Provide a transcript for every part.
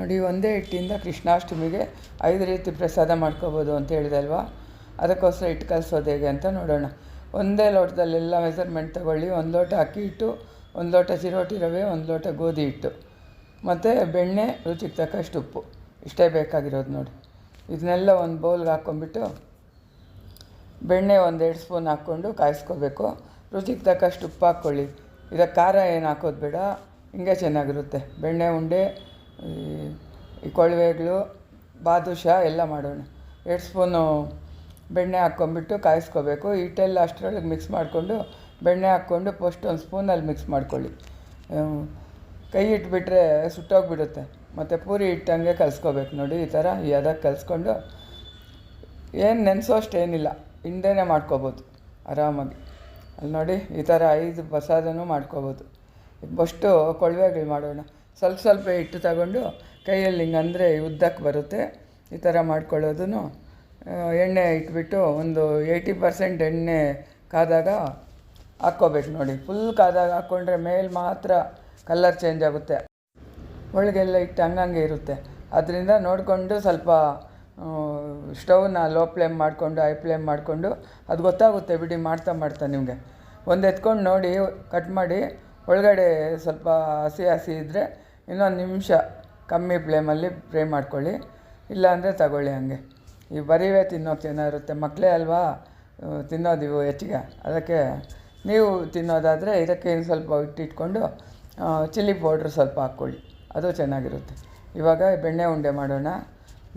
ನೋಡಿ, ಒಂದೇ ಹಿಟ್ಟಿಂದ ಕೃಷ್ಣಾಷ್ಟಮಿಗೆ ಐದು ರೀತಿ ಪ್ರಸಾದ ಮಾಡ್ಕೋಬೋದು ಅಂತ ಹೇಳಿದಲ್ವಾ ಅದಕ್ಕೋಸ್ಕರ ಹಿಟ್ಟು ಕಲಿಸೋದು ಹೇಗೆ ಅಂತ ನೋಡೋಣ. ಒಂದೇ ಲೋಟದಲ್ಲೆಲ್ಲ ಮೆಸರ್ಮೆಂಟ್ ತಗೊಳ್ಳಿ. ಒಂದು ಲೋಟ ಅಕ್ಕಿ ಹಿಟ್ಟು, ಒಂದು ಲೋಟ ಚಿರೋಟಿ ರವೆ, ಒಂದು ಲೋಟ ಗೋಧಿ ಹಿಟ್ಟು. ಮತ್ತು ಬೆಣ್ಣೆ, ರುಚಿಗೆ ತಕ್ಕಷ್ಟು ಉಪ್ಪು. ಇಷ್ಟೇ ಬೇಕಾಗಿರೋದು ನೋಡಿ. ಇದನ್ನೆಲ್ಲ ಒಂದು ಬೌಲ್ಗೆ ಹಾಕ್ಕೊಂಬಿಟ್ಟು ಬೆಣ್ಣೆ ಒಂದೆರಡು ಸ್ಪೂನ್ ಹಾಕ್ಕೊಂಡು ಕಾಯಿಸ್ಕೋಬೇಕು. ರುಚಿಗೆ ತಕ್ಕಷ್ಟು ಉಪ್ಪು ಹಾಕ್ಕೊಳ್ಳಿ. ಇದಕ್ಕೆ ಖಾರ ಏನು ಹಾಕೋದು ಬೇಡ. ಹಿಂಗೆ ಚೆನ್ನಾಗಿರುತ್ತೆ. ಬೆಣ್ಣೆ, ಉಂಡೆ ಈ ಕೊಳವೆಗಳು, ಬಾದುಷಾ ಎಲ್ಲ ಮಾಡೋಣ. ಎರಡು ಸ್ಪೂನು ಬೆಣ್ಣೆ ಹಾಕ್ಕೊಂಬಿಟ್ಟು ಕಾಯಿಸ್ಕೋಬೇಕು. ಹಿಟ್ಟೆಲ್ಲ ಅಷ್ಟರೊಳಗೆ ಮಿಕ್ಸ್ ಮಾಡಿಕೊಂಡು ಬೆಣ್ಣೆ ಹಾಕ್ಕೊಂಡು ಫಸ್ಟ್ ಒಂದು ಸ್ಪೂನಲ್ಲಿ ಮಿಕ್ಸ್ ಮಾಡ್ಕೊಳ್ಳಿ. ಕೈ ಇಟ್ಬಿಟ್ರೆ ಸುಟ್ಟೋಗ್ಬಿಡುತ್ತೆ. ಮತ್ತು ಪೂರಿ ಇಟ್ಟಂಗೆ ಕಲಿಸ್ಕೋಬೇಕು ನೋಡಿ ಈ ಥರ ಅದಕ್ಕೆ ಕಲಿಸ್ಕೊಂಡು. ಏನು ನೆನೆಸೋಷ್ಟೇನಿಲ್ಲ ಹಿಂದೆನೇ ಮಾಡ್ಕೋಬೋದು ಆರಾಮಾಗಿ. ಅಲ್ಲಿ ನೋಡಿ ಈ ಥರ ಐದು ಪ್ರಸಾದನೂ ಮಾಡ್ಕೋಬೋದು. ಫಸ್ಟು ಕೊಳವೆಗಳು ಮಾಡೋಣ. ಸ್ವಲ್ಪ ಸ್ವಲ್ಪ ಹಿಟ್ಟು ತಗೊಂಡು ಕೈಯಲ್ಲಿ ಹಿಂಗೆ ಅಂದರೆ ಉದ್ದಕ್ಕೆ ಬರುತ್ತೆ. ಈ ಥರ ಮಾಡ್ಕೊಳ್ಳೋದು ಎಣ್ಣೆ ಇಟ್ಬಿಟ್ಟು ಒಂದು ಏಯ್ಟಿ ಪರ್ಸೆಂಟ್ ಎಣ್ಣೆ ಕಾದಾಗ ಹಾಕ್ಕೋಬೇಕು ನೋಡಿ. ಫುಲ್ ಕಾದಾಗ ಹಾಕ್ಕೊಂಡ್ರೆ ಮೇಲೆ ಮಾತ್ರ ಕಲರ್ ಚೇಂಜ್ ಆಗುತ್ತೆ. ಒಳಗೆಲ್ಲ ಇಟ್ಟು ಹಂಗಂಗೆ ಇರುತ್ತೆ. ಅದರಿಂದ ನೋಡಿಕೊಂಡು ಸ್ವಲ್ಪ ಸ್ಟವ್ನ ಲೋ ಫ್ಲೇಮ್ ಮಾಡಿಕೊಂಡು, ಹೈ ಫ್ಲೇಮ್ ಮಾಡಿಕೊಂಡು ಅದು ಗೊತ್ತಾಗುತ್ತೆ. ಬಿಡಿ ಮಾಡ್ತಾ ಮಾಡ್ತಾ ನಿಮಗೆ. ಒಂದು ಎತ್ಕೊಂಡು ನೋಡಿ, ಕಟ್ ಮಾಡಿ ಒಳಗಡೆ ಸ್ವಲ್ಪ ಹಸಿ ಹಸಿ ಇದ್ದರೆ ಇನ್ನೊಂದು ನಿಮಿಷ ಕಮ್ಮಿ ಫ್ಲೇಮಲ್ಲಿ ಫ್ರೈ ಮಾಡ್ಕೊಳ್ಳಿ. ಇಲ್ಲಾಂದರೆ ತಗೊಳ್ಳಿ ಹಂಗೆ. ಈ ಬರೀವೇ ತಿನ್ನೋಕೆ ಚೆನ್ನಾಗಿರುತ್ತೆ ಮಕ್ಕಳೇ ಅಲ್ವಾ? ತಿನ್ನೋದು ಹೆಚ್ಚಿಗೆ. ಅದಕ್ಕೆ ನೀವು ತಿನ್ನೋದಾದರೆ ಇದಕ್ಕೆ ಇನ್ನು ಸ್ವಲ್ಪ ಇಟ್ಟಿಟ್ಕೊಂಡು ಚಿಲ್ಲಿ ಪೌಡ್ರ್ ಸ್ವಲ್ಪ ಹಾಕ್ಕೊಳ್ಳಿ. ಅದು ಚೆನ್ನಾಗಿರುತ್ತೆ. ಇವಾಗ ಬೆಣ್ಣೆ ಉಂಡೆ ಮಾಡೋಣ.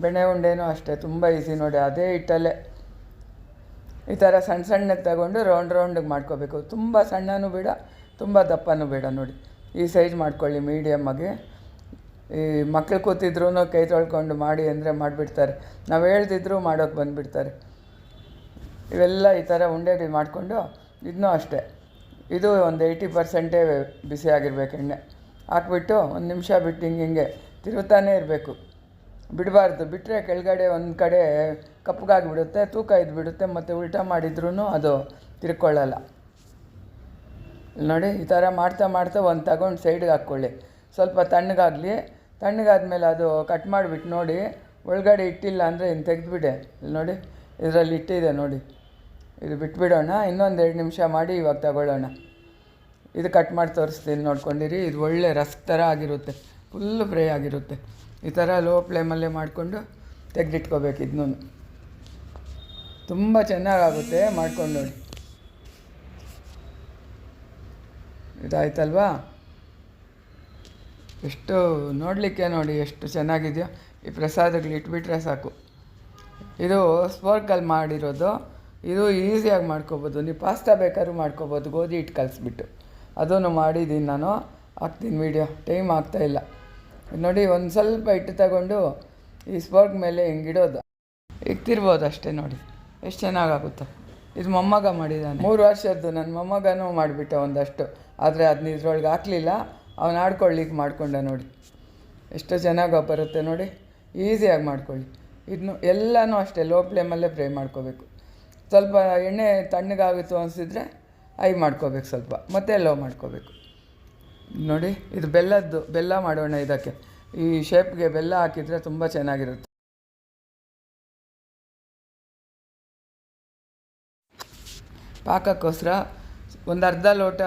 ಬೆಣ್ಣೆ ಉಂಡೆನೂ ಅಷ್ಟೇ, ತುಂಬ ಈಸಿ ನೋಡಿ. ಅದೇ ಹಿಟ್ಟಲ್ಲೇ ಈ ಥರ ಸಣ್ಣ ಸಣ್ಣಗೆ ತಗೊಂಡು ರೌಂಡ್ ರೌಂಡಿಗೆ ಮಾಡ್ಕೋಬೇಕು. ತುಂಬ ಸಣ್ಣನೂ ಬೇಡ ತುಂಬ ದಪ್ಪನೂ ಬೇಡ ನೋಡಿ. ಈ ಸೈಜ್ ಮಾಡ್ಕೊಳ್ಳಿ ಮೀಡಿಯಮ್ಮಾಗಿ ಈ ಮಕ್ಕಳು ಕೂತಿದ್ರು ಕೈ ತೊಳ್ಕೊಂಡು ಮಾಡಿ ಅಂದರೆ ಮಾಡಿಬಿಡ್ತಾರೆ. ನಾವು ಹೇಳ್ದಿದ್ರು ಮಾಡೋಕ್ಕೆ ಬಂದುಬಿಡ್ತಾರೆ. ಇವೆಲ್ಲ ಈ ಥರ ಉಂಡೆಗಳು ಮಾಡಿಕೊಂಡು ಇದನ್ನೂ ಅಷ್ಟೇ. ಇದು ಒಂದು ಏಯ್ಟಿ ಪರ್ಸೆಂಟೇ ಬಿಸಿ ಆಗಿರ್ಬೇಕು ಎಣ್ಣೆ. ಹಾಕ್ಬಿಟ್ಟು ಒಂದು ನಿಮಿಷ ಬಿಟ್ಟು ಹಿಂಗೆ ಹಿಂಗೆ ತಿರುಗ್ತಾನೇ ಇರಬೇಕು. ಬಿಡಬಾರ್ದು. ಬಿಟ್ಟರೆ ಕೆಳಗಡೆ ಒಂದು ಕಡೆ ಕಪ್ಪಗಾಗಿಬಿಡುತ್ತೆ, ತೂಕ ಇದ್ಬಿಡುತ್ತೆ, ಮತ್ತು ಉಲ್ಟಾ ಮಾಡಿದ್ರೂ ಅದು ತಿರ್ಕೊಳ್ಳಲ್ಲ. ನೋಡಿ, ಈ ಥರ ಮಾಡ್ತಾ ಮಾಡ್ತಾ ಒಂದು ತಗೊಂಡು ಸೈಡ್ಗೆ ಹಾಕ್ಕೊಳ್ಳಿ. ಸ್ವಲ್ಪ ತಣ್ಣಗಾಗಲಿ. ತಣ್ಣಗಾದ್ಮೇಲೆ ಅದು ಕಟ್ ಮಾಡಿಬಿಟ್ಟು ನೋಡಿ, ಒಳಗಡೆ ಇಟ್ಟಿಲ್ಲ ಅಂದರೆ ಇನ್ನು ತೆಗೆದುಬಿಡೆ. ಇಲ್ಲಿ ನೋಡಿ, ಇದರಲ್ಲಿ ಇಟ್ಟಿದೆ ನೋಡಿ. ಇದು ಬಿಟ್ಬಿಡೋಣ. ಇನ್ನೊಂದು ಎರಡು ನಿಮಿಷ ಮಾಡಿ ಇವಾಗ ತಗೊಳ್ಳೋಣ. ಇದು ಕಟ್ ಮಾಡಿ ತೋರಿಸ್ತೀನಿ ನೋಡ್ಕೊಂಡಿರಿ. ಇದು ಒಳ್ಳೆ ರಸ್ಕ್ ಥರ ಆಗಿರುತ್ತೆ. ಫುಲ್ಲು ಫ್ರೈ ಆಗಿರುತ್ತೆ. ಈ ಥರ ಲೋ ಫ್ಲೇಮಲ್ಲೇ ಮಾಡಿಕೊಂಡು ತೆಗೆದಿಟ್ಕೋಬೇಕು ಇದನ್ನೂ. ತುಂಬ ಚೆನ್ನಾಗಾಗುತ್ತೆ ಮಾಡ್ಕೊಂಡು ನೋಡಿ. ಇದಾಯ್ತಲ್ವಾ? ಎಷ್ಟು ನೋಡಲಿಕ್ಕೆ ನೋಡಿ ಎಷ್ಟು ಚೆನ್ನಾಗಿದೆಯೋ. ಈ ಪ್ರಸಾದಗಳು ಇಟ್ಬಿಟ್ರೆ ಸಾಕು. ಇದು ಸ್ಪೋರ್ಕಲ್ಲಿ ಮಾಡಿರೋದು. ಇದು ಈಸಿಯಾಗಿ ಮಾಡ್ಕೋಬೋದು. ನೀವು ಪಾಸ್ತಾ ಬೇಕಾದ್ರೂ ಮಾಡ್ಕೋಬೋದು. ಗೋಧಿ ಹಿಟ್ಟು ಕಲಿಸ್ಬಿಟ್ಟು. ಅದನ್ನು ಮಾಡಿದ್ದೀನಿ ನಾನು. ಹಾಕ್ತೀನಿ ವೀಡಿಯೋ. ಟೈಮ್ ಆಗ್ತಾಯಿಲ್ಲ ನೋಡಿ, ಒಂದು ಸ್ವಲ್ಪ ಹಿಟ್ಟು ತಗೊಂಡು ಈ ಸ್ಪೋರ್ಕ್ ಮೇಲೆ ಹಿಂಗಿಡೋದು. ಇಕ್ತಿರ್ಬೋದು ಅಷ್ಟೇ ನೋಡಿ. ಎಷ್ಟು ಚೆನ್ನಾಗಾಗುತ್ತೆ. ಇದು ಮೊಮ್ಮಗ ಮಾಡಿದ್ದಾನೆ ಮೂರು ವರ್ಷದ್ದು ನನ್ನ ಮೊಮ್ಮಗನೂ ಮಾಡಿಬಿಟ್ಟ ಒಂದಷ್ಟು. ಆದರೆ ಅದನ್ನ ಇದ್ರೊಳಗೆ ಹಾಕಲಿಲ್ಲ. ಅವನು ಆಡ್ಕೊಳ್ಳಿಕ್ಕೆ ಮಾಡಿಕೊಂಡ ನೋಡಿ. ಎಷ್ಟು ಚೆನ್ನಾಗಿ ಬರುತ್ತೆ ನೋಡಿ. ಈಸಿಯಾಗಿ ಮಾಡ್ಕೊಳ್ಳಿ. ಇದನ್ನು ಎಲ್ಲನೂ ಅಷ್ಟೇ. ಲೋ ಫ್ಲೇಮಲ್ಲೇ ಫ್ರೈ ಮಾಡ್ಕೋಬೇಕು. ಸ್ವಲ್ಪ ಎಣ್ಣೆ ತಣ್ಣಗಾಗಿತ್ತು ಅನಿಸಿದ್ರೆ ಐ ಮಾಡ್ಕೋಬೇಕು ಸ್ವಲ್ಪ. ಮತ್ತೆ ಲೋ ಮಾಡ್ಕೋಬೇಕು. ನೋಡಿ, ಇದು ಬೆಲ್ಲದ್ದು, ಬೆಲ್ಲ ಮಾಡೋಣ ಇದಕ್ಕೆ. ಈ ಶೇಪ್ಗೆ ಬೆಲ್ಲ ಹಾಕಿದರೆ ತುಂಬ ಚೆನ್ನಾಗಿರುತ್ತೆ. ಪಾಕಕ್ಕೋಸ್ಕರ ಒಂದು ಅರ್ಧ ಲೋಟ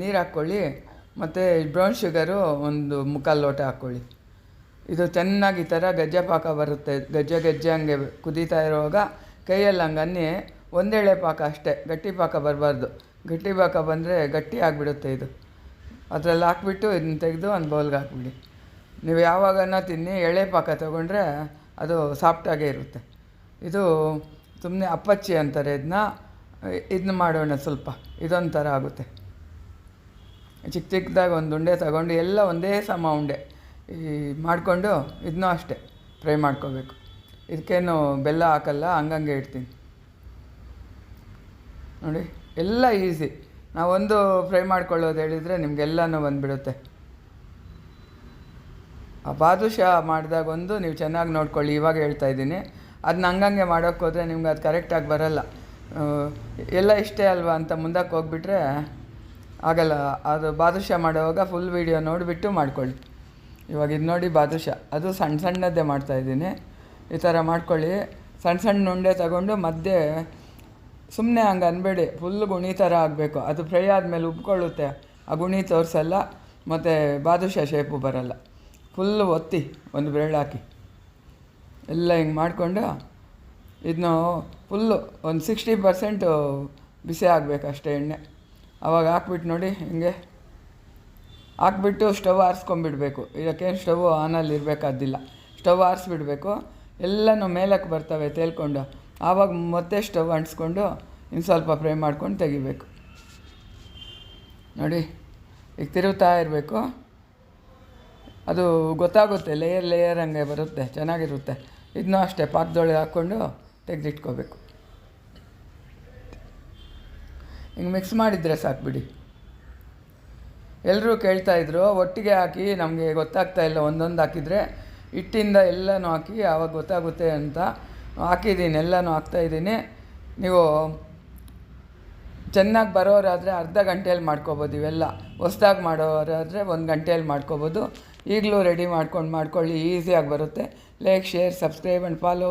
ನೀರು ಹಾಕ್ಕೊಳ್ಳಿ, ಮತ್ತು ಬ್ರೌನ್ ಶುಗರು ಒಂದು ಮುಕ್ಕಾಲು ಲೋಟ ಹಾಕ್ಕೊಳ್ಳಿ. ಇದು ಚೆನ್ನಾಗಿ ಈ ಥರ ಗಜ್ಜ ಪಾಕ ಬರುತ್ತೆ. ಗಜ್ಜೆ ಗಜ್ಜೆ ಹಂಗೆ ಕುದೀತಾ ಇರುವಾಗ ಕೈಯಲ್ಲಿ ಹಂಗೆ ಅನ್ನಿ ಒಂದೇಳೆ ಪಾಕ ಅಷ್ಟೇ, ಗಟ್ಟಿ ಪಾಕ ಬರಬಾರ್ದು. ಗಟ್ಟಿ ಪಾಕ ಬಂದರೆ ಗಟ್ಟಿ ಆಗಿಬಿಡುತ್ತೆ ಇದು. ಅದರಲ್ಲಿ ಹಾಕ್ಬಿಟ್ಟು ಇದನ್ನ ತೆಗೆದು ಒಂದು ಬೌಲ್ಗೆ ಹಾಕ್ಬಿಡಿ. ನೀವು ಯಾವಾಗನ ತಿನ್ನಿ, ಎಳೆ ಪಾಕ ತೊಗೊಂಡ್ರೆ ಅದು ಸಾಫ್ಟಾಗೇ ಇರುತ್ತೆ. ಇದು ಸುಮ್ಮನೆ ಅಪ್ಪಚ್ಚಿ ಅಂತಾರೆ ಇದನ್ನ ಇದನ್ನ ಮಾಡೋಣ ಸ್ವಲ್ಪ. ಇದೊಂಥರ ಆಗುತ್ತೆ. ಚಿಕ್ಕ ಚಿಕ್ಕದಾಗಿ ಒಂದು ಉಂಡೆ ತಗೊಂಡು ಎಲ್ಲ ಒಂದೇ ಸಮ ಉಂಡೆ. ಈ ಮಾಡಿಕೊಂಡು ಇದನ್ನೂ ಅಷ್ಟೇ. ಫ್ರೈ ಮಾಡ್ಕೋಬೇಕು. ಇದಕ್ಕೇನು ಬೆಲ್ಲ ಹಾಕಲ್ಲ, ಹಂಗಂಗೆ ಇಡ್ತೀನಿ. ನೋಡಿ, ಎಲ್ಲ ಈಸಿ. ನಾವೊಂದು ಫ್ರೈ ಮಾಡ್ಕೊಳ್ಳೋದು ಹೇಳಿದರೆ ನಿಮಗೆಲ್ಲನೂ ಬಂದುಬಿಡುತ್ತೆ. ಆ ಬಾದುಷಾ ಮಾಡಿದಾಗ ಒಂದು ನೀವು ಚೆನ್ನಾಗಿ ನೋಡ್ಕೊಳ್ಳಿ, ಇವಾಗ ಹೇಳ್ತಾ ಇದ್ದೀನಿ. ಅದನ್ನ ಹಂಗಂಗೆ ಮಾಡೋಕ್ಕೋದ್ರೆ ನಿಮ್ಗೆ ಅದು ಕರೆಕ್ಟಾಗಿ ಬರಲ್ಲ. ಎಲ್ಲ ಇಷ್ಟೇ ಅಲ್ವಾ ಅಂತ ಮುಂದಕ್ಕೆ ಹೋಗ್ಬಿಟ್ರೆ ಆಗಲ್ಲ. ಅದು ಬಾದುಷಾ ಮಾಡುವಾಗ ಫುಲ್ ವೀಡಿಯೋ ನೋಡಿಬಿಟ್ಟು ಮಾಡ್ಕೊಳ್ಳಿ. ಇವಾಗ ಇದು ನೋಡಿ ಬಾದುಷ. ಅದು ಸಣ್ಣ ಸಣ್ಣದ್ದೇ ಮಾಡ್ತಾಯಿದ್ದೀನಿ ಈ ಥರ ಮಾಡ್ಕೊಳ್ಳಿ. ಸಣ್ಣ ಸಣ್ಣ ಉಂಡೆ ತಗೊಂಡು ಮಧ್ಯೆ ಸುಮ್ಮನೆ ಹಂಗೆ ಅನ್ಬೇಡಿ. ಫುಲ್ ಗುಣಿ ಥರ ಆಗಬೇಕು. ಅದು ಫ್ರೈ ಆದಮೇಲೆ ಉಬ್ಕೊಳ್ಳುತ್ತೆ. ಆ ಗುಣಿ ತೋರಿಸಲ್ಲ. ಮತ್ತು ಬಾದುಷ ಶೇಪು ಬರಲ್ಲ. ಫುಲ್ಲು ಒತ್ತಿ ಒಂದು ಬೆರಳು ಹಾಕಿ ಎಲ್ಲ ಹಿಂಗೆ ಮಾಡಿಕೊಂಡು ಇದನ್ನು ಫುಲ್ಲು ಒಂದು ಸಿಕ್ಸ್ಟಿ ಪರ್ಸೆಂಟು ಬಿಸಿ ಆಗಬೇಕಷ್ಟೇ ಎಣ್ಣೆ. ಅವಾಗ ಹಾಕ್ಬಿಟ್ಟು ನೋಡಿ ಹಿಂಗೆ. ಹಾಕ್ಬಿಟ್ಟು ಸ್ಟವ್ ಆರಿಸ್ಕೊಂಬಿಡ್ಬೇಕು. ಇದಕ್ಕೇನು ಸ್ಟವ್ ಆನಲ್ಲಿ ಇರಬೇಕಾದಿಲ್ಲ ಸ್ಟವ್ ಆರಿಸ್ಬಿಡ್ಬೇಕು. ಎಲ್ಲನೂ ಮೇಲಕ್ಕೆ ಬರ್ತವೆ ತೇಲ್ಕೊಂಡು. ಆವಾಗ ಮತ್ತೆ ಸ್ಟವ್ ಅಂಟಿಸ್ಕೊಂಡು ಇನ್ನು ಸ್ವಲ್ಪ ಫ್ರೈ ಮಾಡ್ಕೊಂಡು ತೆಗಿಬೇಕು. ನೋಡಿ, ಈಗ ತಿರುಗ್ತಾ ಇರಬೇಕು. ಅದು ಗೊತ್ತಾಗುತ್ತೆ ಲೇಯರ್ ಲೇಯರ್ ಹಂಗೆ ಬರುತ್ತೆ, ಚೆನ್ನಾಗಿರುತ್ತೆ. ಇದನ್ನೂ ಅಷ್ಟೇ ಪಾಕದೊಳಗೆ ಹಾಕ್ಕೊಂಡು ತೆಗೆದಿಟ್ಕೋಬೇಕು. ಹಿಂಗೆ ಮಿಕ್ಸ್ ಮಾಡಿದರೆ ಸಾಕು ಬಿಡಿ. ಎಲ್ಲರೂ ಕೇಳ್ತಾಯಿದ್ರು ಒಟ್ಟಿಗೆ ಹಾಕಿ ನಮಗೆ ಗೊತ್ತಾಗ್ತಾ ಇಲ್ಲ, ಒಂದೊಂದು ಹಾಕಿದರೆ ಹಿಟ್ಟಿಂದ ಎಲ್ಲನೂ ಹಾಕಿ ಆವಾಗ ಗೊತ್ತಾಗುತ್ತೆ ಅಂತ ಹಾಕಿದ್ದೀನಿ, ಎಲ್ಲನೂ ಹಾಕ್ತಾಯಿದ್ದೀನಿ ನೀವು ಚೆನ್ನಾಗಿ ಬರೋರಾದರೆ ಅರ್ಧ ಗಂಟೆಯಲ್ಲಿ ಮಾಡ್ಕೊಬೋದು ಇವೆಲ್ಲ. ಹೊಸ್ದಾಗಿ ಮಾಡೋರಾದರೆ ಒಂದು ಗಂಟೆಯಲ್ಲಿ ಮಾಡ್ಕೋಬೋದು. ಈಗಲೂ ರೆಡಿ ಮಾಡ್ಕೊಂಡು ಮಾಡ್ಕೊಳ್ಳಿ, ಈಸಿಯಾಗಿ ಬರುತ್ತೆ. Like share subscribe and follow